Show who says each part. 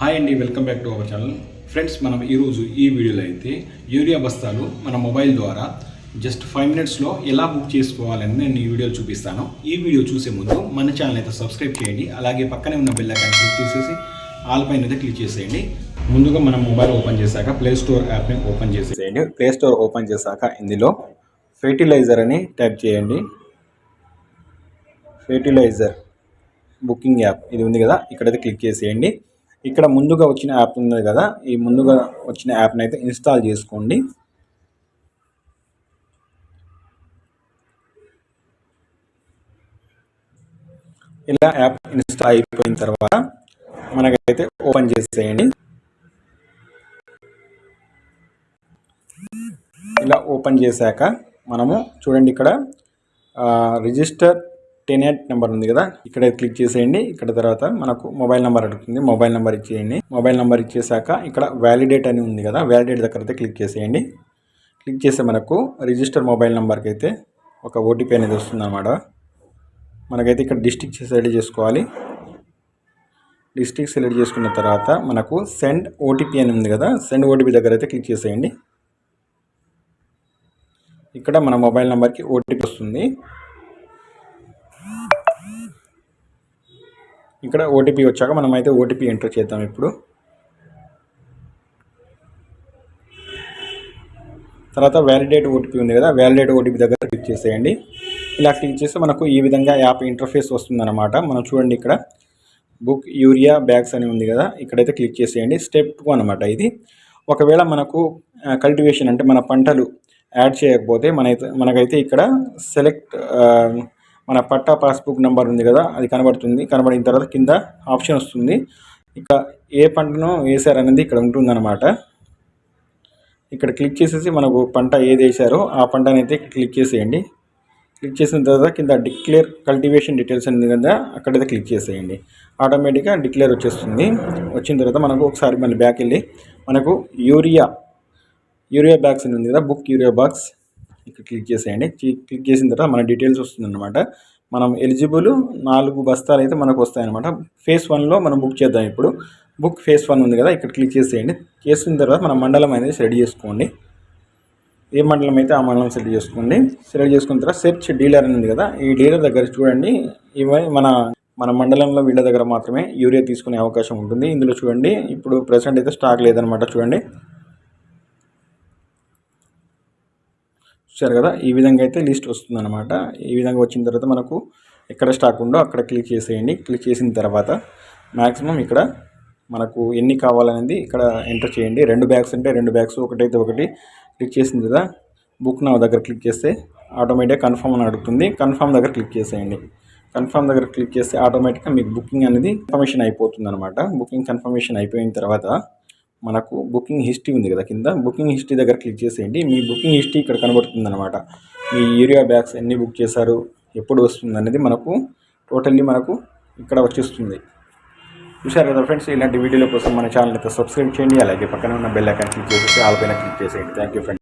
Speaker 1: Hi అండి welcome back to our channel friends మనం ఈరోజు ఈ వీడియోలో అయితే యూరియా బస్తాలు మన మొబైల్ ద్వారా జస్ట్ ఫైవ్ మినిట్స్లో ఎలా బుక్ చేసుకోవాలని నేను ఈ వీడియో చూపిస్తాను. ఈ వీడియో చూసే ముందు మన ఛానల్ అయితే సబ్స్క్రైబ్ చేయండి. అలాగే పక్కనే ఉన్న బెల్ ఐకాన్ క్లిక్ చేసేసి ఆల్ పైన అయితే క్లిక్ చేసేయండి. ముందుగా మనం మొబైల్ ఓపెన్ చేశాక ప్లే స్టోర్ యాప్ని ఓపెన్ చేసేయండి. ప్లే స్టోర్ ఓపెన్ చేశాక ఇందులో ఫెర్టిలైజర్ అని టైప్ చేయండి. ఫెర్టిలైజర్ బుకింగ్ యాప్ ఇది ఉంది కదా ఇక్కడైతే క్లిక్ చేసేయండి. ఇక్కడ ముందుగా వచ్చిన యాప్ ఉంది కదా ఈ ముందుగా వచ్చిన యాప్ని అయితే ఇన్స్టాల్ చేసుకోండి. ఇలా యాప్ ఇన్స్టాల్ అయిపోయిన తర్వాత మనకైతే ఓపెన్ చేసేయండి. ఇలా ఓపెన్ చేశాక మనము చూడండి ఇక్కడ రిజిస్టర్ టెన్ ఎయిట్ నెంబర్ ఉంది కదా ఇక్కడ క్లిక్ చేసేయండి. ఇక్కడ తర్వాత మనకు మొబైల్ నెంబర్ అడుగుతుంది. మొబైల్ నెంబర్ ఇచ్చేయండి. మొబైల్ నెంబర్ ఇచ్చేసాక ఇక్కడ వ్యాలిడేట్ అని ఉంది కదా వ్యాలిడేట్ దగ్గర అయితే క్లిక్ చేసేయండి. క్లిక్ చేస్తే మనకు రిజిస్టర్ మొబైల్ నెంబర్కి అయితే ఒక ఓటీపీ అనేది వస్తుంది అనమాట మనకైతే ఇక్కడ డిస్టిక్ సెలెక్ట్ చేసుకోవాలి. డిస్టిక్ సెలెక్ట్ చేసుకున్న తర్వాత మనకు సెండ్ ఓటీపీ అని ఉంది కదా సెండ్ ఓటీపీ దగ్గర అయితే క్లిక్ చేసేయండి. ఇక్కడ మన మొబైల్ నెంబర్కి ఓటీపీ వస్తుంది. ఇక్కడ ఓటీపీ వచ్చాక మనం అయితే ఓటీపీ ఎంటర్ చేద్దాం ఇప్పుడు. తర్వాత వ్యాలిడేట్ ఓటీపీ ఉంది కదా వ్యాలిడేట్ ఓటీపీ దగ్గర క్లిక్ చేసేయండి. ఇలా క్లిక్ చేస్తే మనకు ఈ విధంగా యాప్ ఇంటర్ఫేస్ వస్తుందన్నమాట. మనం చూడండి ఇక్కడ. బుక్ యూరియా బ్యాగ్స్ అని ఉంది కదా ఇక్కడైతే క్లిక్ చేసేయండి. స్టెప్ టూ అనమాట ఇది. ఒకవేళ మనకు కల్టివేషన్ అంటే మన పంటలు యాడ్ చేయకపోతే మనైతే మనకైతే ఇక్కడ సెలెక్ట్ మన పట్టా పాస్బుక్ నెంబర్ ఉంది కదా అది కనబడుతుంది. కనబడిన తర్వాత కింద ఆప్షన్ వస్తుంది. ఇక ఏ పంటను వేశారనేది ఇక్కడ ఉంటుందన్నమాట. ఇక్కడ క్లిక్ చేసేసి మనకు పంట ఏది వేసారో ఆ పంటని అయితే క్లిక్ చేసేయండి. క్లిక్ చేసిన తర్వాత కింద డిక్లేర్ కల్టివేషన్ డీటెయిల్స్ ఉంది కదా అక్కడైతే క్లిక్ చేసేయండి. ఆటోమేటిక్గా డిక్లేర్ వచ్చేస్తుంది. వచ్చిన తర్వాత మనకు ఒకసారి మళ్ళీ బ్యాక్ వెళ్ళి మనకు యూరియా యూరియా బ్యాగ్స్ ఉంది కదా బుక్ యూరియా బాక్స్ ఇక్కడ క్లిక్ చేసేయండి. క్లిక్ చేసిన తర్వాత మన డీటెయిల్స్ వస్తుందన్నమాట. మనం ఎలిజిబుల్ నాలుగు బస్తాలు అయితే మనకు వస్తాయన్నమాట. ఫేస్ వన్లో మనం బుక్ చేద్దాం ఇప్పుడు. బుక్ ఫేస్ వన్ ఉంది కదా ఇక్కడ క్లిక్ చేసేయండి. చేసిన తర్వాత మన మండలం అనేది సెలెక్ట్ చేసుకోండి. ఏ మండలం అయితే ఆ మండలం సెలెక్ట్ చేసుకోండి. సెలెక్ట్ చేసుకున్న తర్వాత సెర్చ్ డీలర్ అని ఉంది కదా ఈ డీలర్ దగ్గర చూడండి. ఇవి మన మన మండలంలో వీళ్ళ దగ్గర మాత్రమే యూరియా తీసుకునే అవకాశం ఉంటుంది. ఇందులో చూడండి ఇప్పుడు ప్రెసెంట్ అయితే స్టాక్ లేదనమాట చూడండి. చూసారు కదా? ఈ విధంగా అయితే లిస్ట్ వస్తుందన్నమాట. ఈ విధంగా వచ్చిన తర్వాత మనకు ఎక్కడ స్టాక్ ఉందో అక్కడ క్లిక్ చేసేయండి. క్లిక్ చేసిన తర్వాత మ్యాక్సిమం ఇక్కడ మనకు ఎన్ని కావాలనేది ఇక్కడ ఎంటర్ చేయండి. రెండు బ్యాగ్స్ అంటే రెండు బ్యాగ్స్ ఒకటైతే ఒకటి క్లిక్ చేసిన కదా బుక్ నా దగ్గర క్లిక్ చేస్తే ఆటోమేటిక్గా కన్ఫర్మ్ అని అడుగుతుంది. కన్ఫర్మ్ దగ్గర క్లిక్ చేసేయండి. కన్ఫర్మ్ దగ్గర క్లిక్ చేస్తే ఆటోమేటిక్గా మీకు బుకింగ్ అనేది కన్ఫర్మేషన్ అయిపోతుంది అనమాట బుకింగ్ కన్ఫర్మేషన్ అయిపోయిన తర్వాత మనకు బుకింగ్ హిస్టరీ ఉంది కదా కింద. బుకింగ్ హిస్టరీ దగ్గర క్లిక్ చేసేయండి. మీ బుకింగ్ హిస్టరీ ఇక్కడ కనబడుతుంది అనమాట మీ ఏరియా బ్యాగ్స్ ఎన్ని బుక్ చేశారు ఎప్పుడు వస్తుంది అనేది మనకు టోటల్లీ మనకు ఇక్కడ వచ్చేస్తుంది. చూసారు కదా ఫ్రెండ్స్ ఇలాంటి వీడియోల కోసం మన ఛానల్ అయితే సబ్స్క్రైబ్ చేయండి. అలాగే పక్కన ఉన్న బెల్ ఐకాన్ క్లిక్ చేసేసి ఆల్ పైన క్లిక్ చేసేయండి. Thank you friends.